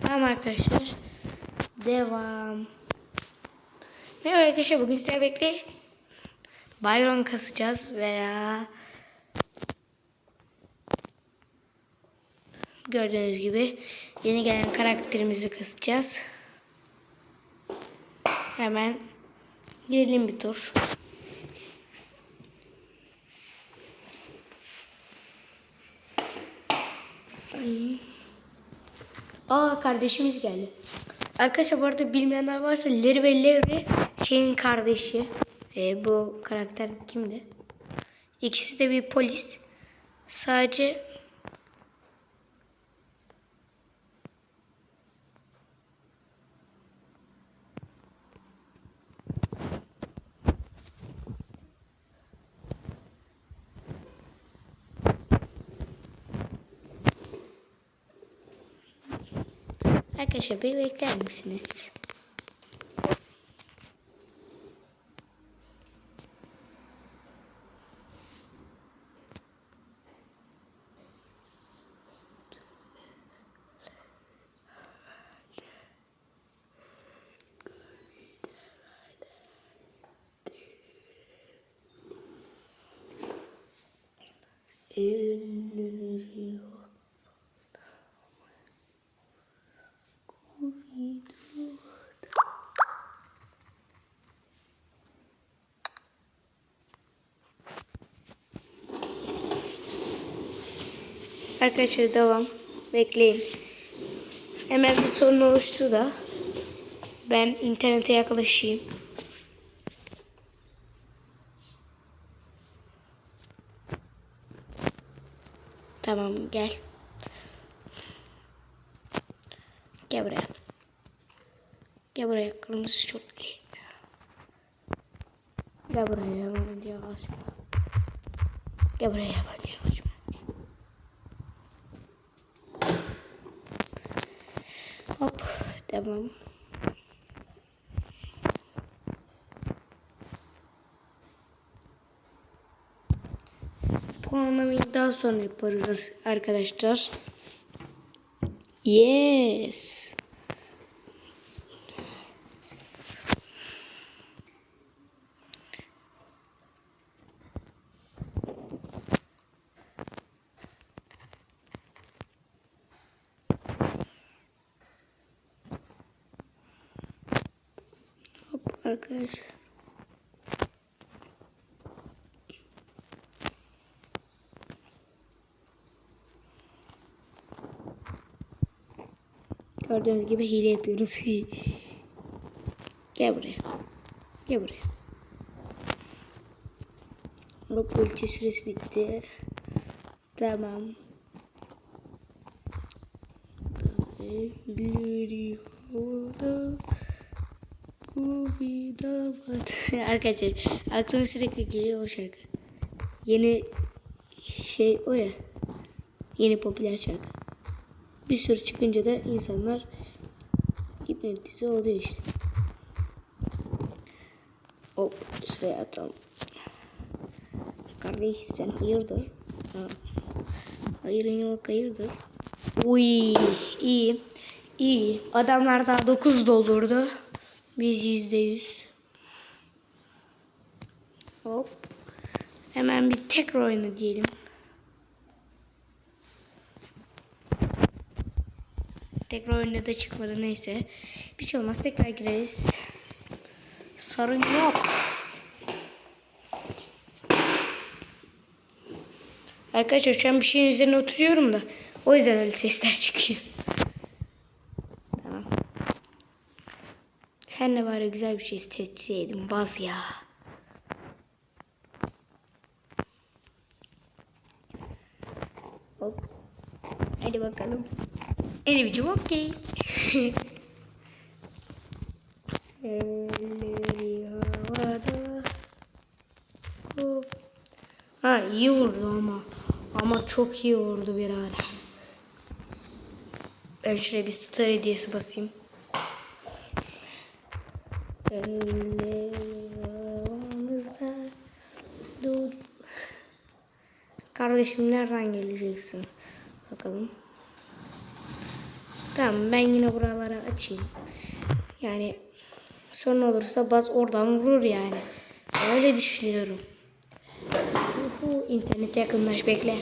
Tamam arkadaşlar. Devam. Merhaba arkadaşlar bugün sizlerle birlikte Byron kasacağız veya gördüğünüz gibi yeni gelen karakterimizi kasacağız. Hemen girelim bir tur. Ay. Aa kardeşimiz geldi. Arkadaşlar bu arada bilmeyenler varsa Larry ve Larry şeyin kardeşi. Ee, bu karakter kimdi? İkisi de bir polis. Sadece Arkadaşlar bir bekler misiniz? Ölüyor. Arkadaşlar devam. Bekleyin. Hemen bir sorun oluştu da. Ben internete yaklaşayım. Tamam gel. Gel buraya. Gel buraya kırmızı şortlu. Gel buraya yabancı yaklaşma. Gel buraya yabancı yaklaşma. Hop devam. Puanlamayı daha sonra yaparız arkadaşlar. Yes. Hop arkadaşlar. Gördüğünüz gibi hile yapıyoruz. Gel buraya. Gel buraya. Hop ulti süresi bitti. Tamam. Kuvida Arkadaşlar aklıma sürekli geliyor o şarkı. Yeni şey o ya. Yeni popüler şarkı. Bir sürü çıkınca da insanlar hipnotize oluyor işte. Hop şuraya atalım. Kardeş sen hayırdır? Ha. Hayırın yok hayırdır? Uy iyi. İyi. Adamlar daha 9 doldurdu. Biz yüzde yüz. Hop. Hemen bir tekrar oyna diyelim. Tekrar oyuna da çıkmadı neyse. Bir şey olmaz tekrar gireriz. Sorun yok. Arkadaşlar şu an bir şeyin üzerine oturuyorum da. O yüzden öyle sesler çıkıyor. Sen de bari güzel bir şey seçseydin baz ya. Hop. Hadi bakalım. Elimcim okey. Elleri havada. Ha iyi vurdu ama. Ama çok iyi vurdu birader. Ben şuraya bir star hediyesi basayım. Ellerimizde dur. Kardeşim nereden geleceksin? Bakalım. Tamam ben yine buraları açayım. Yani sorun olursa baz oradan vurur yani. Öyle düşünüyorum. Uhu, internete yakınlaş bekle.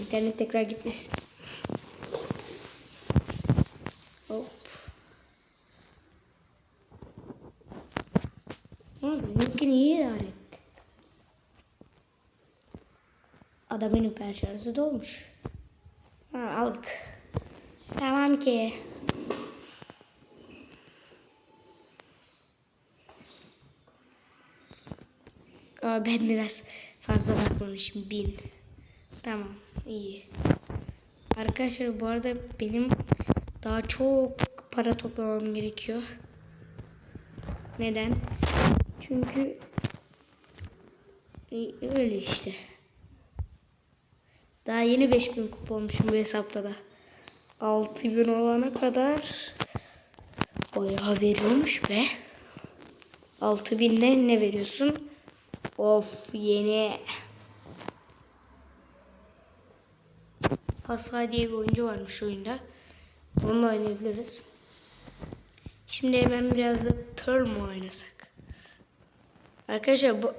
İnternet tekrar gitmesin. Hop. Abi benimkini iyi idare etti. Adamın şarjı dolmuş. Ha, aldık. Tamam ki. Aa, ben biraz fazla bakmamışım. Bin. Tamam. iyi. Arkadaşlar bu arada benim daha çok para toplamam gerekiyor. Neden? Çünkü İyi, öyle işte. Daha yeni 5000 kupa olmuşum bu hesapta da. 6000 olana kadar bayağı veriyormuş be. 6000'de ne veriyorsun? Of yeni. Pascal diye bir oyuncu varmış oyunda. Onunla oynayabiliriz. Şimdi hemen biraz da Pearl mu oynasak? Arkadaşlar bu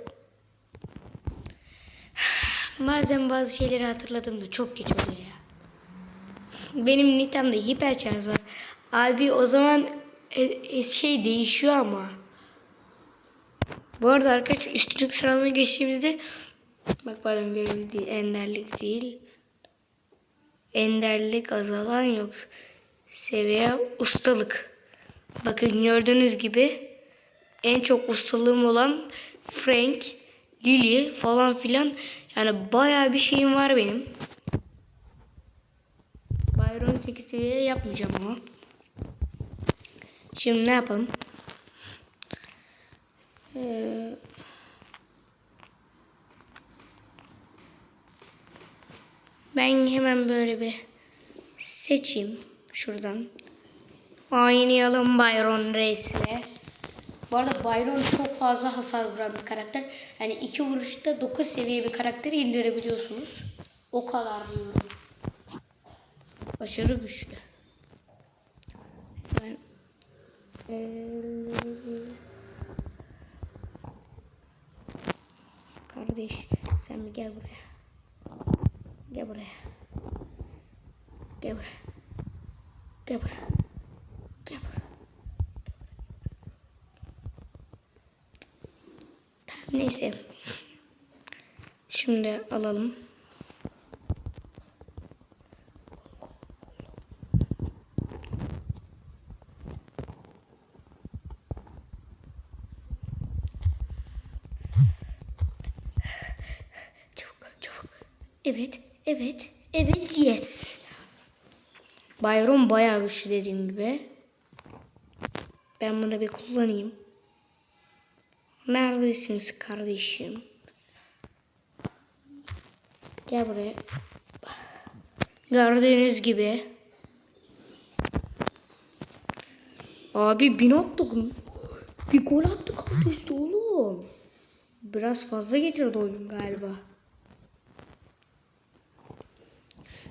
Bazen bazı şeyleri hatırladım da çok geç oluyor ya. Benim Nitam'da hiper şarj var. Abi o zaman e, e, şey değişiyor ama. Bu arada arkadaşlar üstünlük sıralama geçtiğimizde bak pardon görev değil enderlik değil. Enderlik azalan yok. Seviye ustalık. Bakın gördüğünüz gibi en çok ustalığım olan Frank, Lily falan filan yani bayağı bir şeyim var benim. Byron 8 seviye yapmayacağım ama. Şimdi ne yapalım? Ee, ben hemen böyle bir seçeyim şuradan. Oynayalım Byron Reis'le. Bu arada Byron çok fazla hasar vuran bir karakter. Yani iki vuruşta 9 seviye bir karakteri indirebiliyorsunuz. O kadar diyorum. Başarı güçlü. Hemen Kardeş sen bir gel buraya. Gel buraya. Gel buraya. Gel buraya. Gel buraya. Tamam neyse. Şimdi alalım. Çabuk çabuk. Evet evet evet yes. Byron bayağı güçlü dediğim gibi. Ben bunu bir kullanayım. Neredesiniz kardeşim? Gel buraya. Gördüğünüz gibi. Abi bin attık. Bir gol attık alt oğlum. Biraz fazla getirdi oyun galiba.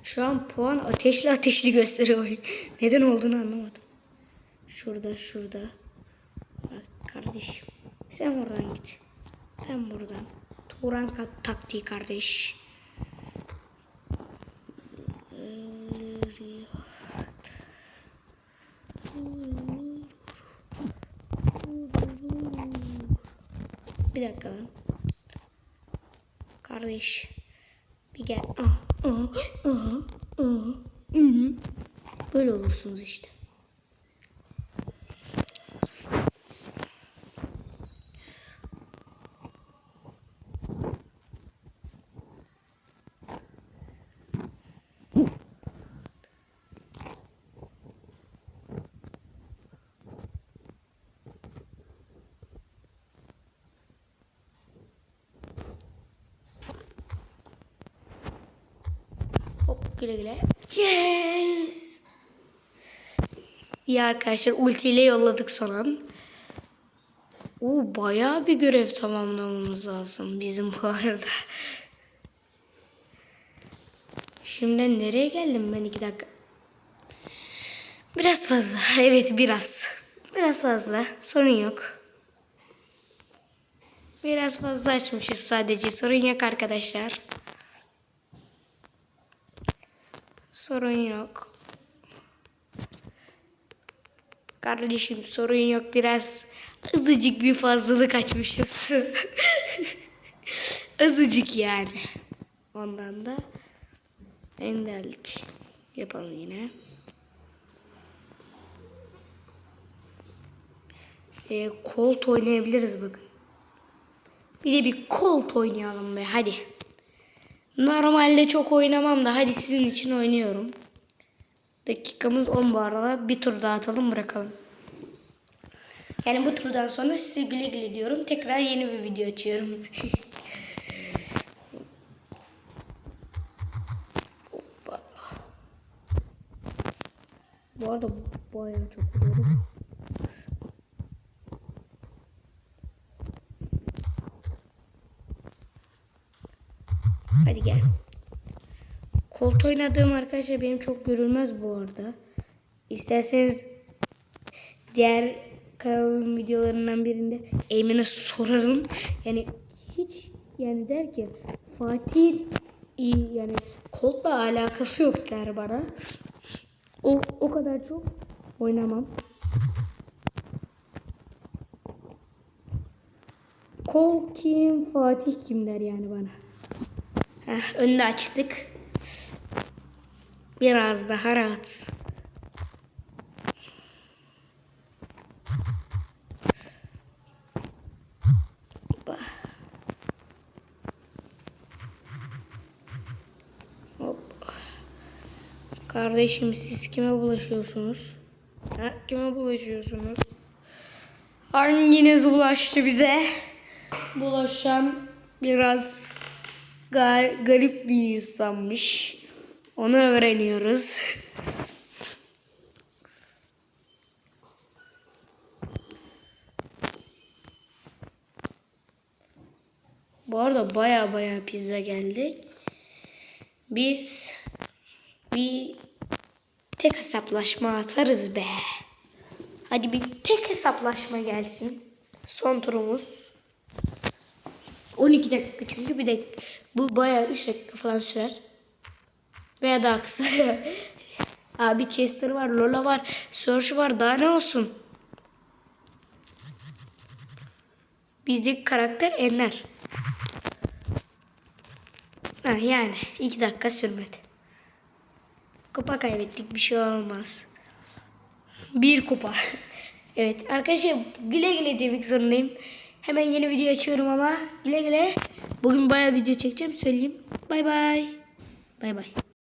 Şu an puan ateşli ateşli gösteriyor oyun. Neden olduğunu anlamadım. Şurada şurada. Bak kardeşim. Sen oradan git. Ben buradan. Turan taktiği kardeş. Bir dakika lan. Kardeş. Bir gel. Ah, ah, ah, ah, ah. Böyle olursunuz işte. Hop güle güle. Yes. İyi arkadaşlar ultiyle yolladık son an. Oo, bayağı bir görev tamamlamamız lazım bizim bu arada. Şimdi nereye geldim ben iki dakika? Biraz fazla. Evet biraz. Biraz fazla. Sorun yok. Biraz fazla açmışız sadece. Sorun yok arkadaşlar. Sorun yok. Kardeşim sorun yok. Biraz azıcık bir fazlalık açmışız. azıcık yani. Ondan da enderlik yapalım yine. E, Colt oynayabiliriz bugün. Bir de bir Colt oynayalım be hadi. Normalde çok oynamam da hadi sizin için oynuyorum. Dakikamız 10 bu arada. Bir tur daha atalım bırakalım. Yani bu turdan sonra size güle güle diyorum. Tekrar yeni bir video açıyorum. Bu arada bayağı çok vuruyorum. Hadi gel. Kolt oynadığım arkadaşlar benim çok görülmez bu arada. İsterseniz diğer kanalın videolarından birinde Eymen'e sorarım. Yani hiç yani der ki Fatih iyi yani Colt'la alakası yok der bana. O, o kadar çok oynamam. Kol kim, Fatih kim der yani bana. Heh, önünü açtık. Biraz daha rahat. Hoppa. Hop. Kardeşim siz kime bulaşıyorsunuz? Ha, kime bulaşıyorsunuz? Hanginiz bulaştı bize? Bulaşan biraz gar garip bir insanmış. Onu öğreniyoruz. Bu arada baya baya pizza geldi. Biz bir tek hesaplaşma atarız be. Hadi bir tek hesaplaşma gelsin. Son turumuz. 12 dakika çünkü bir de bu bayağı 3 dakika falan sürer. Veya daha kısa. Abi Chester var, Lola var, Surge var daha ne olsun. Bizdeki karakter Enler. Ha, yani 2 dakika sürmedi. Kupa kaybettik bir şey olmaz. Bir kupa. evet arkadaşlar güle güle demek zorundayım. Hemen yeni video açıyorum ama güle güle. Bugün bayağı video çekeceğim söyleyeyim. Bay bay. Bay bay.